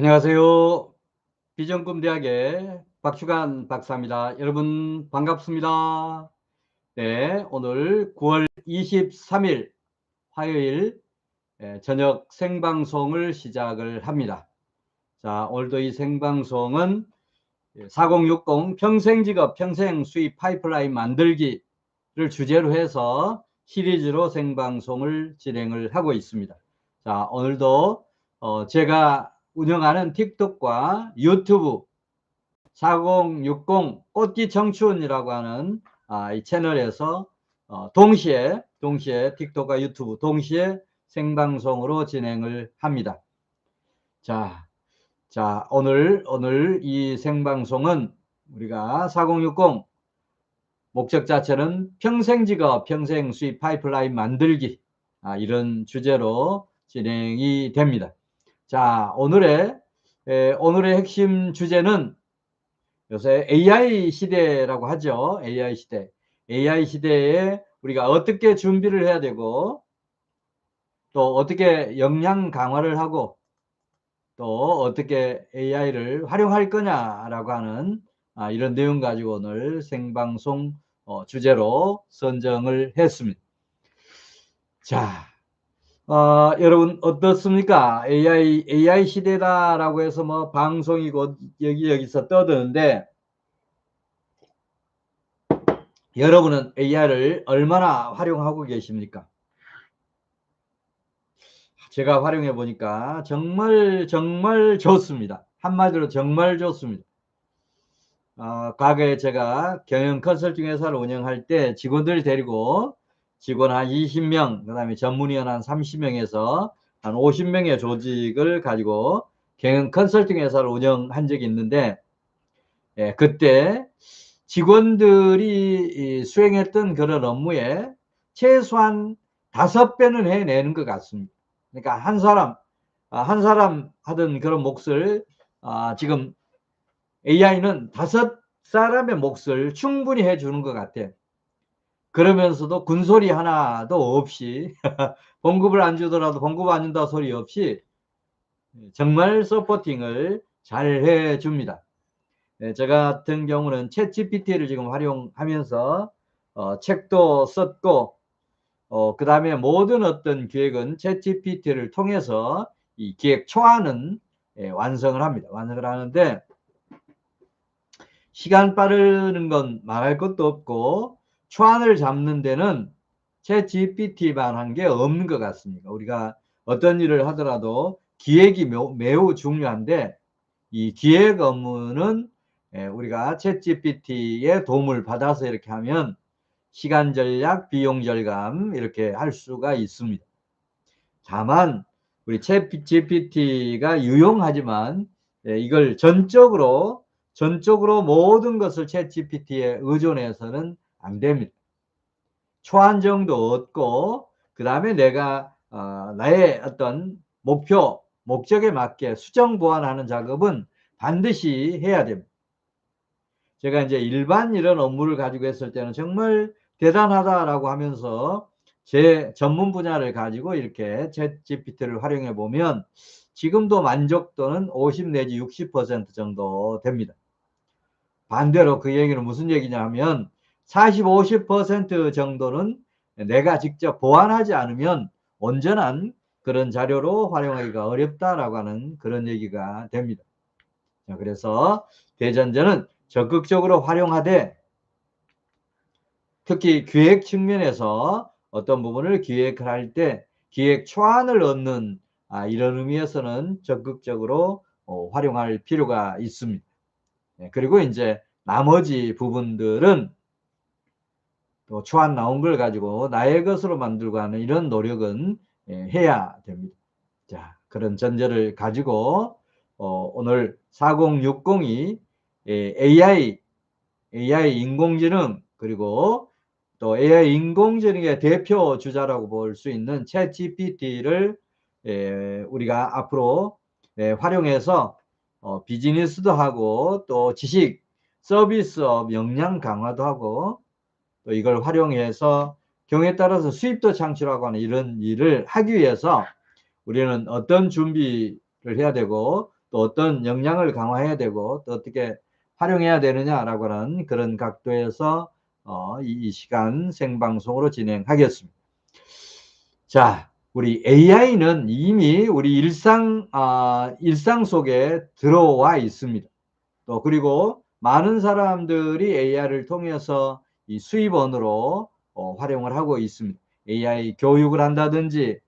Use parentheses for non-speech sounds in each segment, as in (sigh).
안녕하세요. 비전꿈대학의 박주간 박사입니다. 여러분 반갑습니다. 네, 오늘 9월 23일 화요일 예, 저녁 생방송을 시작을 합니다. 자, 오늘도 이 생방송은 4060 평생직업 평생 수입 파이프라인 만들기를 주제로 해서 시리즈로 생방송을 진행을 하고 있습니다. 자, 오늘도 어, 제가 운영하는 틱톡과 유튜브 4060 꽃기 청춘이라고 하는 아, 이 채널에서 어, 동시에 동시에 틱톡과 유튜브 동시에 생방송으로 진행을 합니다. 자, 자 오늘 오늘 이 생방송은 우리가 4060 목적 자체는 평생 직업, 평생 수입 파이프라인 만들기 아, 이런 주제로 진행이 됩니다. 자, 오늘의 에, 오늘의 핵심 주제는 요새 AI 시대라고 하죠. AI 시대. AI 시대에 우리가 어떻게 준비를 해야 되고 또 어떻게 역량 강화를 하고 또 어떻게 AI를 활용할 거냐라고 하는 아, 이런 내용 가지고 오늘 생방송 어, 주제로 선정을 했습니다. 자, 어, 여러분 어떻습니까? AI AI 시대다라고 해서 뭐 방송이고 여기 여기서 떠드는데 여러분은 AI를 얼마나 활용하고 계십니까? 제가 활용해 보니까 정말 정말 좋습니다. 한마디로 정말 좋습니다. 어, 과거에 제가 경영 컨설팅 회사를 운영할 때 직원들 데리고 직원 한 20명, 그 다음에 전문위원 한 30명에서 한 50명의 조직을 가지고 경영 컨설팅 회사를 운영한 적이 있는데, 예, 그때 직원들이 수행했던 그런 업무에 최소한 다섯 배는 해내는 것 같습니다. 그러니까 한 사람, 아, 한 사람 하던 그런 몫을 아, 지금 AI는 다섯 사람의 몫을 충분히 해주는 것 같아요. 그러면서도 군소리 하나도 없이 (laughs) 봉급을 안 주더라도 봉급 안 준다 소리 없이 정말 서포팅을 잘 해줍니다. 네, 저 같은 경우는 챗 GPT를 지금 활용하면서 어, 책도 썼고 어, 그 다음에 모든 어떤 기획은 챗 GPT를 통해서 이 기획 초안은 예, 완성을 합니다. 완성을 하는데 시간 빠르는 건 말할 것도 없고 초안을 잡는 데는 챗 GPT만 한 게 없는 것 같습니다. 우리가 어떤 일을 하더라도 기획이 매우 중요한데 이 기획 업무는 예, 우리가 챗 GPT의 도움을 받아서 이렇게 하면 시간 절약, 비용 절감 이렇게 할 수가 있습니다. 다만 우리 챗 GPT가 유용하지만 예, 이걸 전적으로 전적으로 모든 것을 챗 GPT에 의존해서는 안 됩니다. 초안 정도 얻고 그 다음에 내가 어, 나의 어떤 목표 목적에 맞게 수정 보완하는 작업은 반드시 해야 됩니다. 제가 이제 일반 이런 업무를 가지고 했을 때는 정말 대단하다라고 하면서 제 전문 분야를 가지고 이렇게 챗 GPT를 활용해 보면 지금도 만족도는 50 내지 60% 정도 됩니다. 반대로 그 얘기는 무슨 얘기냐 하면 40, 50% 정도는 내가 직접 보완하지 않으면 온전한 그런 자료로 활용하기가 어렵다라고 하는 그런 얘기가 됩니다. 자, 그래서 대전제는 적극적으로 활용하되 특히 기획 측면에서 어떤 부분을 기획을 할 때 기획 초안을 얻는 아, 이런 의미에서는 적극적으로 어, 활용할 필요가 있습니다. 네, 그리고 이제 나머지 부분들은 또 초안 나온 걸 가지고 나의 것으로 만들고 하는 이런 노력은 예, 해야 됩니다. 자, 그런 전제를 가지고 어, 오늘 4060이 예, AI, AI 인공지능 그리고 또 AI 인공지능의 대표 주자라고 볼 수 있는 챗 GPT를 예, 우리가 앞으로 예, 활용해서 어, 비즈니스도 하고 또 지식 서비스업 역량 강화도 하고 또 이걸 활용해서 경우에 따라서 수입도 창출하고 하는 이런 일을 하기 위해서 우리는 어떤 준비를 해야 되고 또 어떤 역량을 강화해야 되고 또 어떻게 활용해야 되느냐라고 하는 그런 각도에서 어, 이, 이 시간 생방송으로 진행하겠습니다. 자, 우리 AI는 이미 우리 일상, 아, 일상 속에 들어와 있습니다. 또 그리고 많은 사람들이 AI를 통해서 이 수입원으로 어, 활용을 하고 있습니다. AI 교육을 한다든지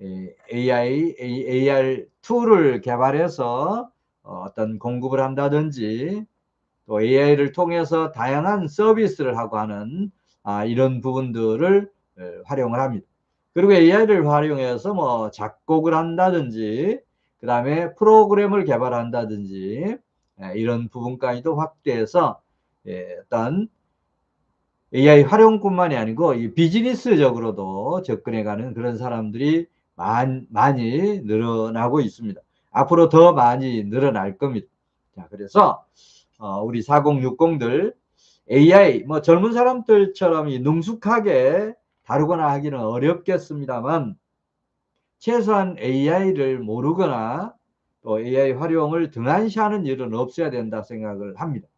AI, AR 툴을 개발해서 어, 어떤 공급을 한다든지 또 AI를 통해서 다양한 서비스를 하고 하는 아, 이런 부분들을 활용을 합니다. 그리고 AI를 활용해서 뭐 작곡을 한다든지 그 다음에 프로그램을 개발한다든지 이런 부분까지도 확대해서 예, 어떤 AI 활용뿐만이 아니고 비즈니스적으로도 접근해가는 그런 사람들이 많, 많이 늘어나고 있습니다. 앞으로 더 많이 늘어날 겁니다. 자, 그래서 어, 우리 4060들 AI 뭐 젊은 사람들처럼 능숙하게 다루거나 하기는 어렵겠습니다만 최소한 AI를 모르거나 또 AI 활용을 등한시하는 일은 없어야 된다 생각을 합니다.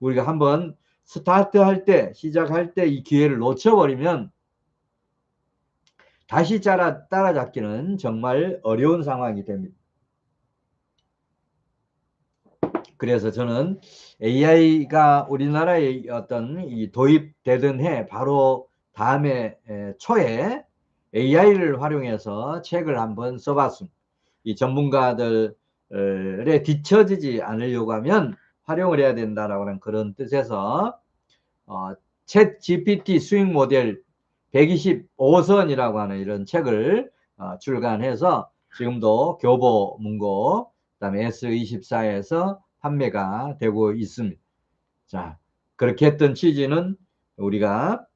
우리가 한번 스타트 할 때, 시작할 때 이 기회를 놓쳐버리면 다시 따라, 따라잡기는 정말 어려운 상황이 됩니다. 그래서 저는 AI가 우리나라에 어떤 이 도입되던 해 바로 다음에 초에 AI를 활용해서 책을 한번 써봤습니다. 이 전문가들에 뒤처지지 않으려고 하면 활용을 해야 된다라고 하는 그런 뜻에서 어, 챗 GPT 수익 모델 125선이라고 하는 이런 책을 어, 출간해서 지금도 교보 문고 그다음에 S24에서 판매가 되고 있습니다. 자 그렇게 했던 취지는 우리가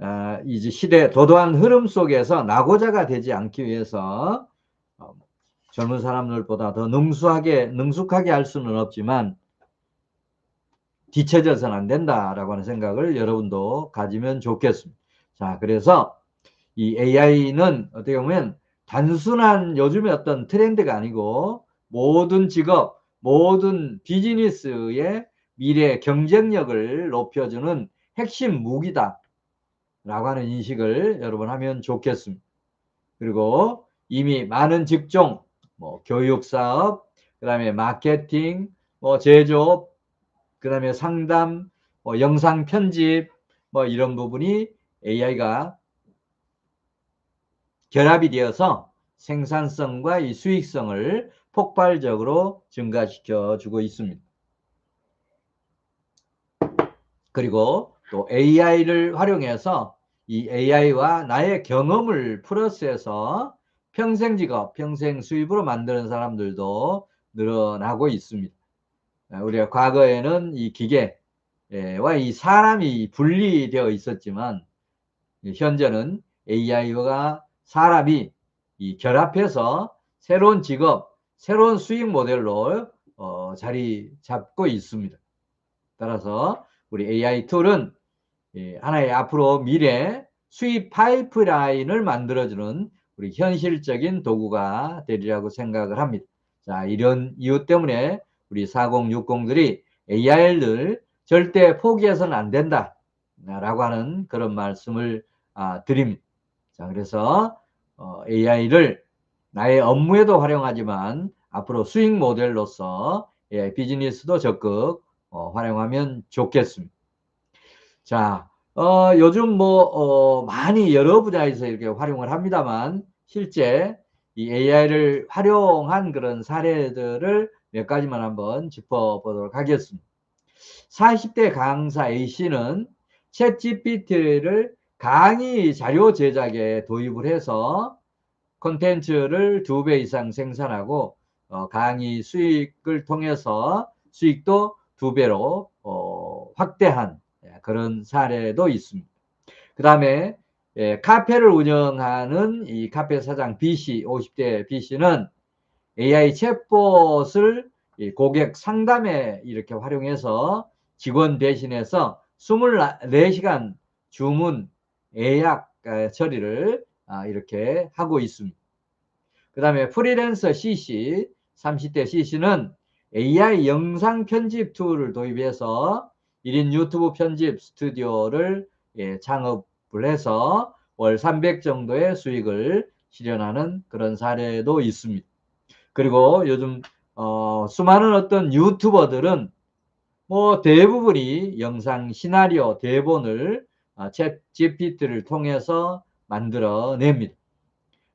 어, 이제 시대 도도한 흐름 속에서 낙오자가 되지 않기 위해서 어, 젊은 사람들보다 더 능수하게 능숙하게 할 수는 없지만 뒤처져서는 안 된다라고 하는 생각을 여러분도 가지면 좋겠습니다. 자, 그래서 이 AI는 어떻게 보면 단순한 요즘의 어떤 트렌드가 아니고 모든 직업, 모든 비즈니스의 미래 경쟁력을 높여주는 핵심 무기다. 라고 하는 인식을 여러분 하면 좋겠습니다. 그리고 이미 많은 직종, 뭐 교육사업, 그 다음에 마케팅, 뭐 제조업, 그 다음에 상담, 뭐 영상 편집, 뭐 이런 부분이 AI가 결합이 되어서 생산성과 이 수익성을 폭발적으로 증가시켜 주고 있습니다. 그리고 또 AI를 활용해서 이 AI와 나의 경험을 플러스해서 평생 직업, 평생 수입으로 만드는 사람들도 늘어나고 있습니다. 우리가 과거에는 이 기계와 이 사람이 분리되어 있었지만 현재는 AI와 사람이 이 결합해서 새로운 직업, 새로운 수익 모델로 어, 자리 잡고 있습니다. 따라서 우리 AI 툴은 예, 하나의 앞으로 미래 수입 파이프라인을 만들어주는 우리 현실적인 도구가 되리라고 생각을 합니다. 자, 이런 이유 때문에 우리 4060들이 AI를 절대 포기해서는 안 된다. 라고 하는 그런 말씀을 아, 드립니다. 자, 그래서 어, AI를 나의 업무에도 활용하지만 앞으로 수익 모델로서 예, 비즈니스도 적극 어, 활용하면 좋겠습니다. 자, 어, 요즘 뭐 어, 많이 여러 분야에서 이렇게 활용을 합니다만 실제 이 AI를 활용한 그런 사례들을 몇 가지만 한번 짚어보도록 하겠습니다. 40대 강사 A씨는 챗 GPT를 강의 자료 제작에 도입을 해서 콘텐츠를 두 배 이상 생산하고 어, 강의 수익을 통해서 수익도 두 배로 어, 확대한 예, 그런 사례도 있습니다. 그 다음에 예, 카페를 운영하는 이 카페 사장 B씨, 50대 B씨는 AI 챗봇을 고객 상담에 이렇게 활용해서 직원 대신해서 24시간 주문 예약 처리를 아, 이렇게 하고 있습니다. 그 다음에 프리랜서 CC 30대 CC는 AI 영상 편집 툴을 도입해서 1인 유튜브 편집 스튜디오를 예, 창업을 해서 월 300 정도의 수익을 실현하는 그런 사례도 있습니다. 그리고 요즘 어, 수많은 어떤 유튜버들은 뭐 대부분이 영상 시나리오 대본을 아, 챗 GPT를 통해서 만들어냅니다.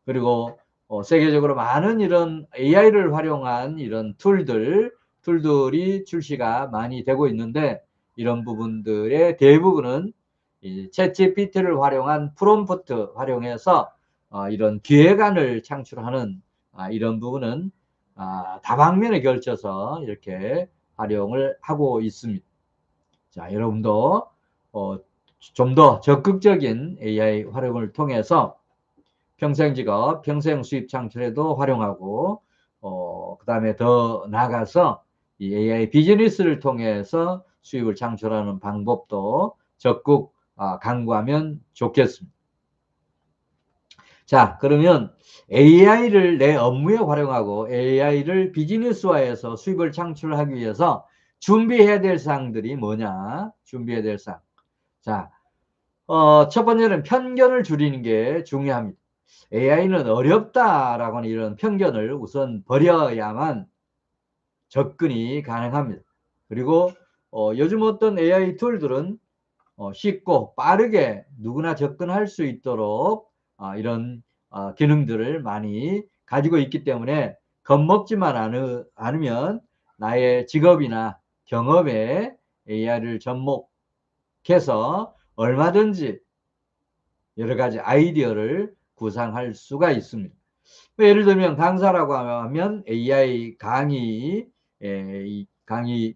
그리고 어, 세계적으로 많은 이런 AI를 활용한 이런 툴들, 툴들이 출시가 많이 되고 있는데 이런 부분들의 대부분은 챗 GPT를 활용한 프롬프트 활용해서 어, 이런 기획안을 창출하는 아, 이런 부분은 아, 다방면에 걸쳐서 이렇게 활용을 하고 있습니다. 자, 여러분도 어, 좀 더 적극적인 AI 활용을 통해서 평생 직업, 평생 수입 창출에도 활용하고 어, 그 다음에 더 나아가서 이 AI 비즈니스를 통해서 수입을 창출하는 방법도 적극 아, 강구하면 좋겠습니다. 자, 그러면 AI를 내 업무에 활용하고 AI를 비즈니스화해서 수입을 창출하기 위해서 준비해야 될 사항들이 뭐냐? 준비해야 될 사항. 자, 어, 첫 번째는 편견을 줄이는 게 중요합니다. AI는 어렵다라고 하는 이런 편견을 우선 버려야만 접근이 가능합니다. 그리고 어, 요즘 어떤 AI 툴들은 어, 쉽고 빠르게 누구나 접근할 수 있도록 어, 이런 어, 기능들을 많이 가지고 있기 때문에 겁먹지만 않으, 않으면 나의 직업이나 경험에 AI를 접목해서 얼마든지 여러 가지 아이디어를 구상할 수가 있습니다. 뭐 예를 들면 강사라고 하면 AI 강의 강의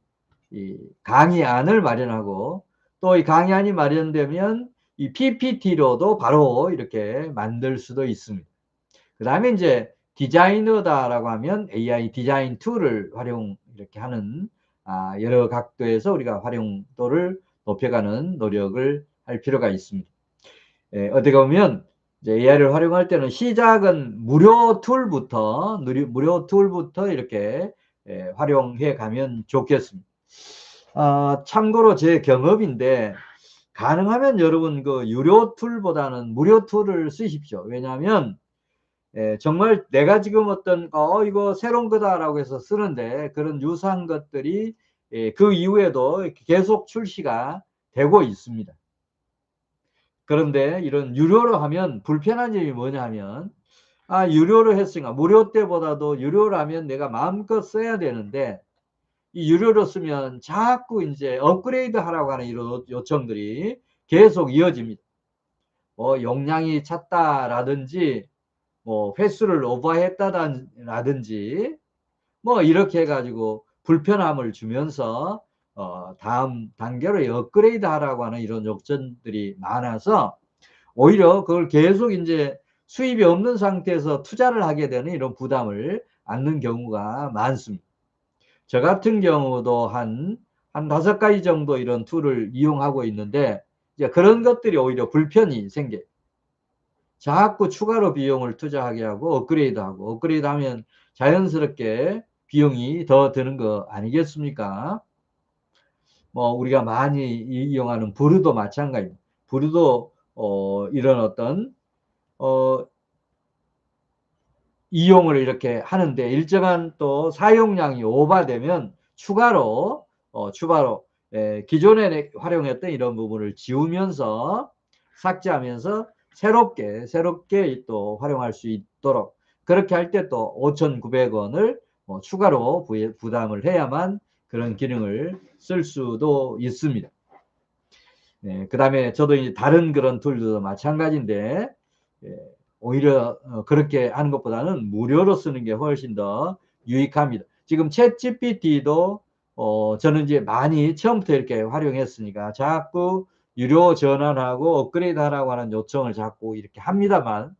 강의안을 마련하고 또 이 강의안이 마련되면 이 PPT로도 바로 이렇게 만들 수도 있습니다. 그 다음에 이제 디자이너다라고 하면 AI 디자인 툴을 활용 이렇게 하는 아, 여러 각도에서 우리가 활용도를 높여가는 노력을 할 필요가 있습니다. 예, 어떻게 보면 AI를 활용할 때는 시작은 무료 툴부터 무료 툴부터 이렇게 예, 활용해 가면 좋겠습니다. 어, 참고로 제 경험인데 가능하면 여러분 그 유료 툴보다는 무료 툴을 쓰십시오. 왜냐하면 예, 정말 내가 지금 어떤 어 이거 새로운 거다라고 해서 쓰는데 그런 유사한 것들이 예, 그 이후에도 계속 출시가 되고 있습니다. 그런데 이런 유료로 하면 불편한 점이 뭐냐 하면 아 유료로 했으니까 무료 때보다도 유료라면 내가 마음껏 써야 되는데 이 유료로 쓰면 자꾸 이제 업그레이드 하라고 하는 이런 요청들이 계속 이어집니다. 뭐 용량이 찼다라든지 뭐 횟수를 오버했다라든지 뭐 이렇게 해가지고 불편함을 주면서 어, 다음 단계로 업그레이드 하라고 하는 이런 요청들이 많아서 오히려 그걸 계속 이제 수입이 없는 상태에서 투자를 하게 되는 이런 부담을 안는 경우가 많습니다. 저 같은 경우도 한, 한 다섯 가지 정도 이런 툴을 이용하고 있는데 이제 그런 것들이 오히려 불편이 생겨요. 자꾸 추가로 비용을 투자하게 하고 업그레이드 하고 업그레이드 하면 자연스럽게 비용이 더 드는 거 아니겠습니까? 뭐 우리가 많이 이용하는 부르도 마찬가지입니다. 부르도 어, 이런 어떤 어, 이용을 이렇게 하는데 일정한 또 사용량이 오버되면 추가로 어, 추가로 에, 기존에 활용했던 이런 부분을 지우면서 삭제하면서 새롭게 새롭게 또 활용할 수 있도록 그렇게 할 때 또 5,900원을 뭐 추가로 부담을 해야만 그런 기능을 쓸 수도 있습니다. 네, 그 다음에 저도 이제 다른 그런 툴도 마찬가지인데, 예, 오히려 어, 그렇게 하는 것보다는 무료로 쓰는 게 훨씬 더 유익합니다. 지금 챗 GPT도 어, 저는 이제 많이 처음부터 이렇게 활용했으니까 자꾸 유료 전환하고 업그레이드 하라고 하는 요청을 자꾸 이렇게 합니다만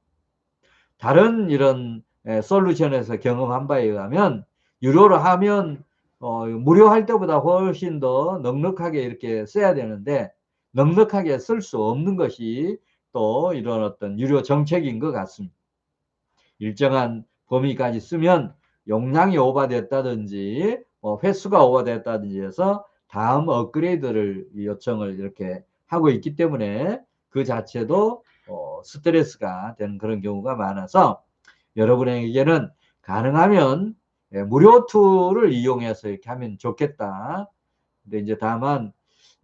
다른 이런 예, 솔루션에서 경험한 바에 의하면 유료로 하면 어, 무료 할 때보다 훨씬 더 넉넉하게 이렇게 써야 되는데 넉넉하게 쓸 수 없는 것이 또 이런 어떤 유료 정책인 것 같습니다. 일정한 범위까지 쓰면 용량이 오버됐다든지 뭐 횟수가 오버됐다든지 해서 다음 업그레이드를 요청을 이렇게 하고 있기 때문에 그 자체도 어, 스트레스가 되는 그런 경우가 많아서 여러분에게는 가능하면 예, 무료 툴을 이용해서 이렇게 하면 좋겠다. 근데 이제 다만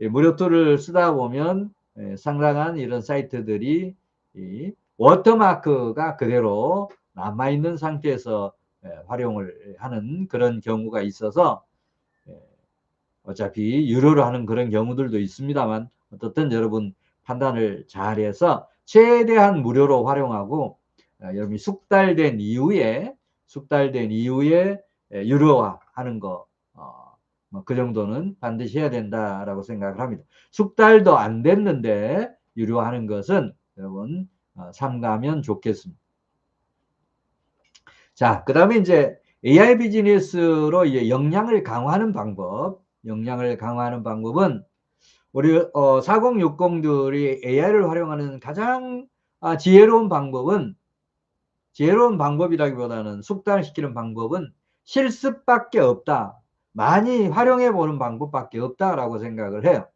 무료 툴을 쓰다 보면 예, 상당한 이런 사이트들이 이 워터마크가 그대로 남아있는 상태에서 예, 활용을 하는 그런 경우가 있어서 어차피 유료로 하는 그런 경우들도 있습니다만 어떻든 여러분 판단을 잘해서 최대한 무료로 활용하고 어, 여러분이 숙달된 이후에 숙달된 이후에 유료화하는 거, 어, 뭐 그 정도는 반드시 해야 된다라고 생각을 합니다. 숙달도 안 됐는데 유료화하는 것은 여러분 어, 삼가하면 좋겠습니다. 자, 그 다음에 이제 AI 비즈니스로 이제 역량을 강화하는 방법, 역량을 강화하는 방법은 우리 어, 4060들이 AI를 활용하는 가장 아, 지혜로운 방법은 지혜로운 방법이라기보다는 숙달시키는 방법은 실습밖에 없다. 많이 활용해 보는 방법밖에 없다라고 생각을 해요.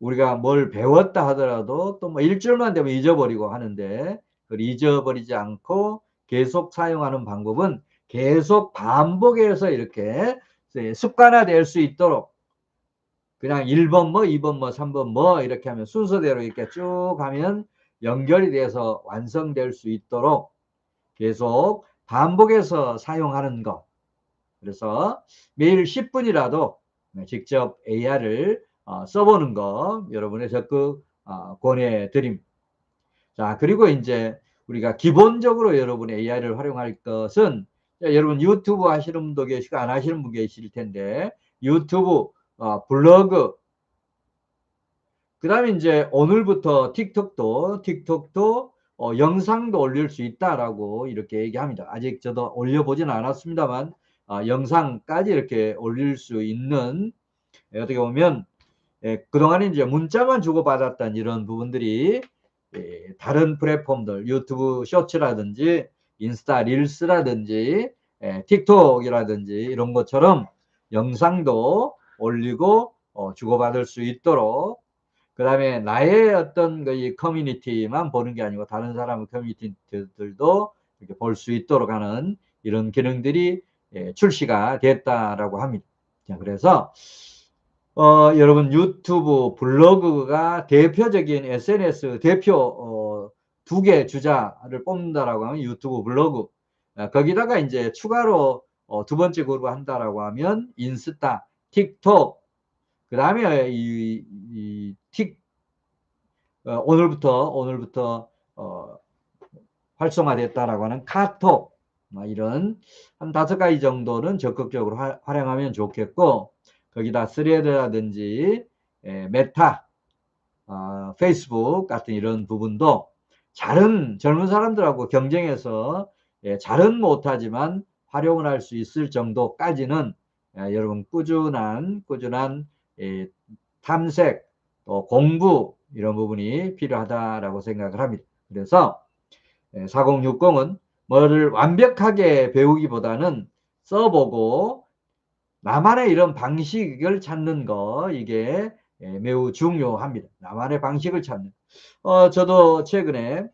우리가 뭘 배웠다 하더라도 또 뭐 일주일만 되면 잊어버리고 하는데 그걸 잊어버리지 않고 계속 사용하는 방법은 계속 반복해서 이렇게 습관화될 수 있도록 그냥 1번 뭐 2번 뭐 3번 뭐 이렇게 하면 순서대로 이렇게 쭉 하면 연결이 돼서 완성될 수 있도록 계속 반복해서 사용하는 것. 그래서 매일 10분이라도 직접 AR을 어, 써보는 거 여러분의 적극 어, 권해드립니다. 자, 그리고 이제 우리가 기본적으로 여러분 AI를 활용할 것은 여러분 유튜브 하시는 분도 계시고 안 하시는 분 계실 텐데 유튜브, 어, 블로그 그 다음에 이제 오늘부터 틱톡도 틱톡도 어, 영상도 올릴 수 있다라고 이렇게 얘기합니다. 아직 저도 올려보지는 않았습니다만 어, 영상까지 이렇게 올릴 수 있는 예, 어떻게 보면 예, 그동안 이제 문자만 주고받았던 이런 부분들이 예, 다른 플랫폼들 유튜브 쇼츠라든지 인스타 릴스라든지 예, 틱톡이라든지 이런 것처럼 영상도 올리고 어, 주고받을 수 있도록 그 다음에 나의 어떤 그 커뮤니티만 보는 게 아니고 다른 사람의 커뮤니티들도 이렇게 볼 수 있도록 하는 이런 기능들이 예, 출시가 됐다라고 합니다. 자, 그래서 어, 여러분 유튜브 블로그가 대표적인 SNS 대표 어, 두 개 주자를 뽑는다라고 하면 유튜브 블로그 아, 거기다가 이제 추가로 어, 두 번째 그룹 한다라고 하면 인스타, 틱톡 그 다음에 이, 이 틱, 어, 오늘부터 오늘부터 어, 활성화됐다라고 하는 카톡 뭐 이런 한 다섯 가지 정도는 적극적으로 화, 활용하면 좋겠고 거기다 스레드라든지 에, 메타, 어, 페이스북 같은 이런 부분도 잘은 젊은 사람들하고 경쟁해서 예, 잘은 못하지만 활용을 할 수 있을 정도까지는 예, 여러분 꾸준한 꾸준한 예, 탐색 또 공부 이런 부분이 필요하다라고 생각을 합니다. 그래서 4060은 예, 뭐를 완벽하게 배우기보다는 써보고 나만의 이런 방식을 찾는 거 이게 예, 매우 중요합니다. 나만의 방식을 찾는. 어, 저도 최근에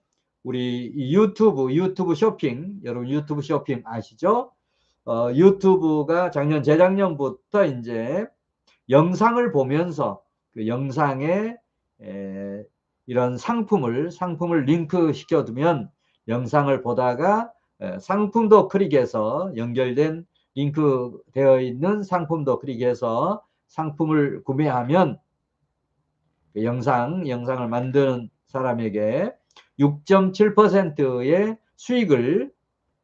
우리 유튜브 유튜브 쇼핑 여러분 유튜브 쇼핑 아시죠? 어, 유튜브가 작년 재작년부터 이제 영상을 보면서 그 영상에 에, 이런 상품을 상품을 링크 시켜두면 영상을 보다가 에, 상품도 클릭해서 연결된 링크 되어 있는 상품도 클릭해서 상품을 구매하면 그 영상 영상을 만드는 사람에게 6.7%의 수익을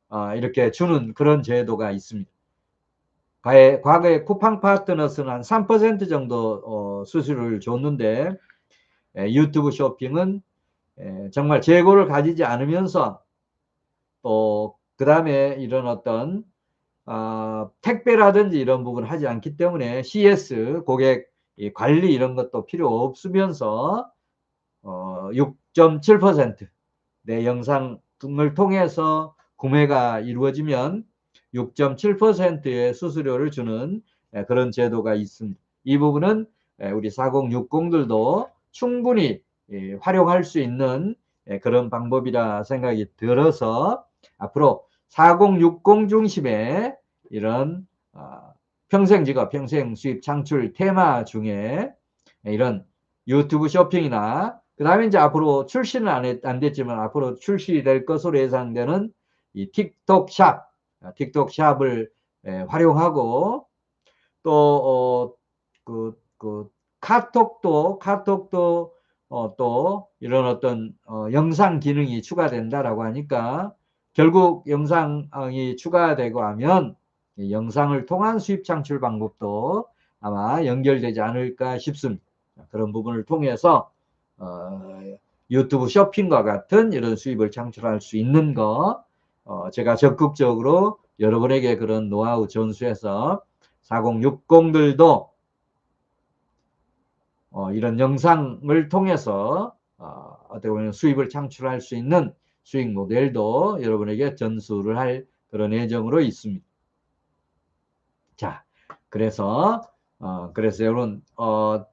어, 이렇게 주는 그런 제도가 있습니다. 과거에, 쿠팡 파트너스는 한 3% 정도 어, 수수료를 줬는데 에, 유튜브 쇼핑은 에, 정말 재고를 가지지 않으면서 또 그 다음에 이런 어떤 어, 택배라든지 이런 부분 하지 않기 때문에 CS 고객 관리 이런 것도 필요 없으면서 어, 6.7%내 영상 등을 통해서 구매가 이루어지면 6.7%의 수수료를 주는 예, 그런 제도가 있습니다. 이 부분은 예, 우리 4060들도 충분히 예, 활용할 수 있는 예, 그런 방법이라 생각이 들어서 앞으로 4060 중심의 이런 어, 평생 직업, 평생 수입 창출 테마 중에 이런 유튜브 쇼핑이나 그 다음에 이제 앞으로 출시는 안, 했, 안 됐지만 앞으로 출시될 것으로 예상되는 이 틱톡 샵, 아, 틱톡 샵을 에, 활용하고 또, 어, 그, 그, 카톡도, 카톡도, 어, 또 이런 어떤 어, 영상 기능이 추가된다라고 하니까 결국 영상이 추가되고 하면 영상을 통한 수입 창출 방법도 아마 연결되지 않을까 싶습니다. 그런 부분을 통해서 어, 유튜브 쇼핑과 같은 이런 수입을 창출할 수 있는 거 어, 제가 적극적으로 여러분에게 그런 노하우 전수해서 4060들도 어, 이런 영상을 통해서 어, 어떻게 보면 수입을 창출할 수 있는 수익 모델도 여러분에게 전수를 할 그런 예정으로 있습니다. 자, 그래서 어, 그래서 여러분 어,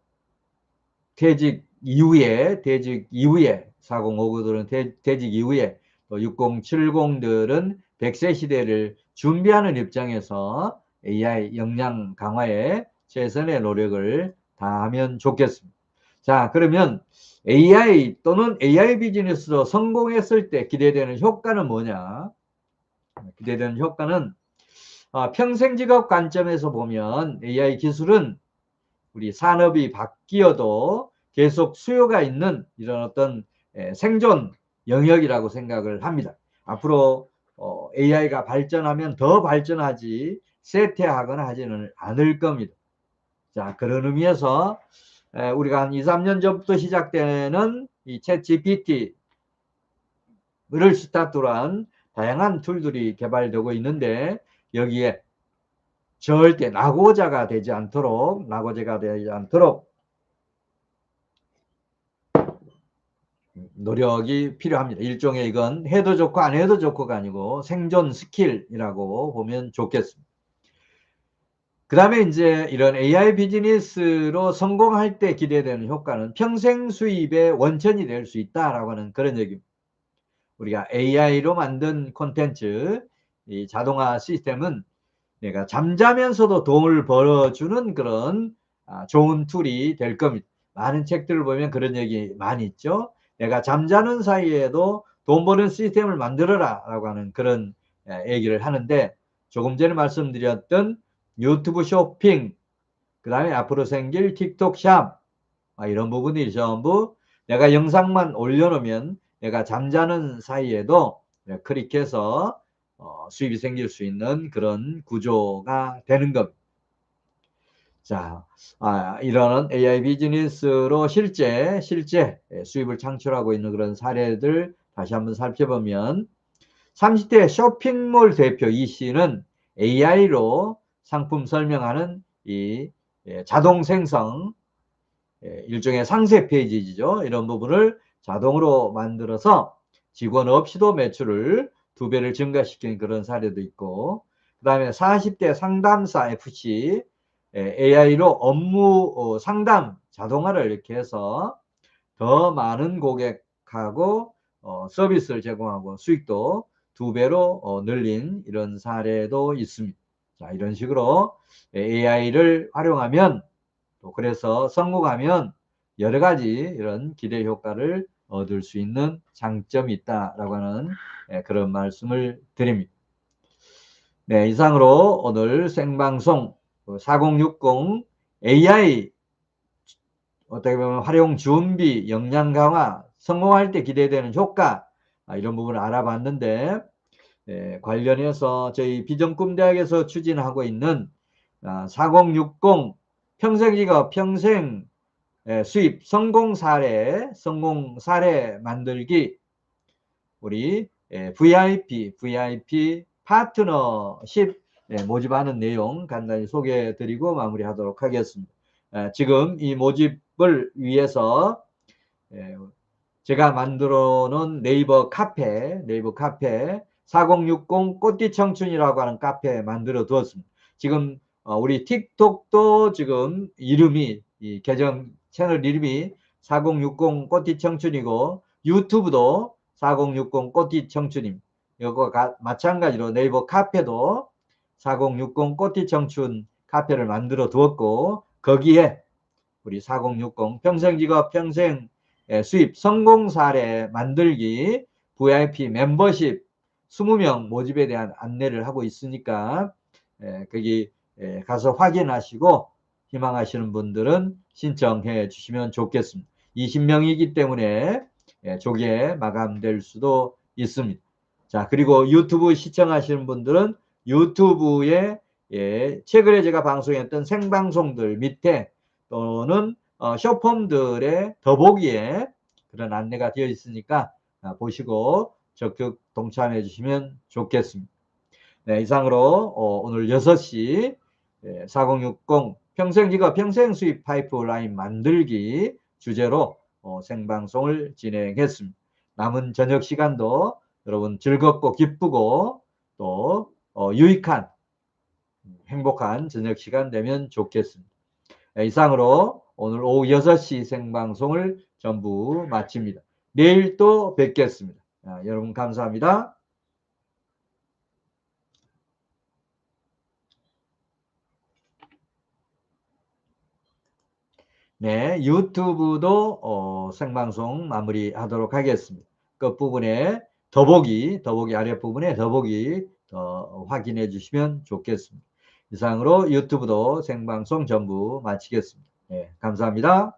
퇴직 이후에 퇴직 이후에 4059들은 퇴, 퇴직 이후에 또 6070들은 100세 시대를 준비하는 입장에서 AI 역량 강화에 최선의 노력을 다 하면 좋겠습니다. 자, 그러면 AI 또는 AI 비즈니스로 성공했을 때 기대되는 효과는 뭐냐? 기대되는 효과는 어, 평생 직업 관점에서 보면 AI 기술은 우리 산업이 바뀌어도 계속 수요가 있는 이런 어떤 에, 생존 영역이라고 생각을 합니다. 앞으로 어, AI가 발전하면 더 발전하지 쇠퇴하거나 하지는 않을 겁니다. 자, 그런 의미에서 에, 우리가 한 2, 3년 전부터 시작되는 이챗 GPT를 스타트로 한 다양한 툴들이 개발되고 있는데 여기에 절대 낙오자가 되지 않도록 낙오자가 되지 않도록 노력이 필요합니다. 일종의 이건 해도 좋고 안 해도 좋고가 아니고 생존 스킬이라고 보면 좋겠습니다. 그 다음에 이제 이런 AI 비즈니스로 성공할 때 기대되는 효과는 평생 수입의 원천이 될 수 있다라고 하는 그런 얘기입니다. 우리가 AI로 만든 콘텐츠, 이 자동화 시스템은 내가 잠자면서도 돈을 벌어주는 그런 아, 좋은 툴이 될 겁니다. 많은 책들을 보면 그런 얘기 많이 있죠. 내가 잠자는 사이에도 돈 버는 시스템을 만들어라 라고 하는 그런 얘기를 하는데 조금 전에 말씀드렸던 유튜브 쇼핑 그 다음에 앞으로 생길 틱톡 샵 아, 이런 부분들이 전부 내가 영상만 올려놓으면 내가 잠자는 사이에도 클릭해서 어, 수입이 생길 수 있는 그런 구조가 되는 겁니다. 자, 아, 이런 AI 비즈니스로 실제, 실제 수입을 창출하고 있는 그런 사례들 다시 한번 살펴보면 30대 쇼핑몰 대표 이 씨는 AI로 상품 설명하는 이 예, 자동 생성 예, 일종의 상세 페이지죠. 이런 부분을 자동으로 만들어서 직원 없이도 매출을 두 배를 증가시키는 그런 사례도 있고 그 다음에 40대 상담사 FC AI로 업무 어, 상담 자동화를 이렇게 해서 더 많은 고객하고 어, 서비스를 제공하고 수익도 두 배로 어, 늘린 이런 사례도 있습니다. 자, 이런 식으로 AI를 활용하면 또 그래서 성공하면 여러 가지 이런 기대 효과를 얻을 수 있는 장점이 있다라고 하는 그런 말씀을 드립니다. 네, 이상으로 오늘 생방송 4060 AI 어떻게 보면 활용 준비, 역량 강화, 성공할 때 기대되는 효과 아, 이런 부분을 알아봤는데 예, 관련해서 저희 비전꿈대학에서 추진하고 있는 아, 4060 평생직업 평생 예, 수입 성공 사례 성공 사례 만들기 우리 예, VIP VIP 파트너십 예, 모집하는 내용 간단히 소개해 드리고 마무리하도록 하겠습니다. 예, 지금 이 모집을 위해서 예, 제가 만들어 놓은 네이버 카페, 네이버 카페 4060 꽃띠 청춘이라고 하는 카페 만들어 두었습니다. 지금 어, 우리 틱톡도 지금 이름이 이 계정 채널 이름이 4060 꽃띠 청춘이고 유튜브도 4060 꽃띠 청춘입니다. 이거가 마찬가지로 네이버 카페도 4060 꽃띠 청춘 카페를 만들어 두었고 거기에 우리 4060 평생 직업 평생 예, 수입 성공 사례 만들기 VIP 멤버십 20명 모집에 대한 안내를 하고 있으니까 예, 거기 예, 가서 확인하시고 희망하시는 분들은 신청해 주시면 좋겠습니다. 20명이기 때문에 예, 조기에 마감될 수도 있습니다. 자 그리고 유튜브 시청하시는 분들은 유튜브에 예, 최근에 제가 방송했던 생방송들 밑에 또는 어, 쇼폼들의 더보기에 그런 안내가 되어 있으니까 아, 보시고 적극 동참해 주시면 좋겠습니다. 네, 이상으로 어, 오늘 6시 예, 4060 평생직업 평생수입 파이프라인 만들기 주제로 어, 생방송을 진행했습니다. 남은 저녁 시간도 여러분 즐겁고 기쁘고 또 어, 유익한 행복한 저녁 시간 되면 좋겠습니다. 네, 이상으로 오늘 오후 6시 생방송을 전부 마칩니다. 내일 또 뵙겠습니다. 아, 여러분 감사합니다. 네, 유튜브도 어, 생방송 마무리하도록 하겠습니다. 끝부분에 더보기, 더보기 아랫부분에 더보기 더 확인해 주시면 좋겠습니다. 이상으로 유튜브도 생방송 전부 마치겠습니다. 네, 감사합니다.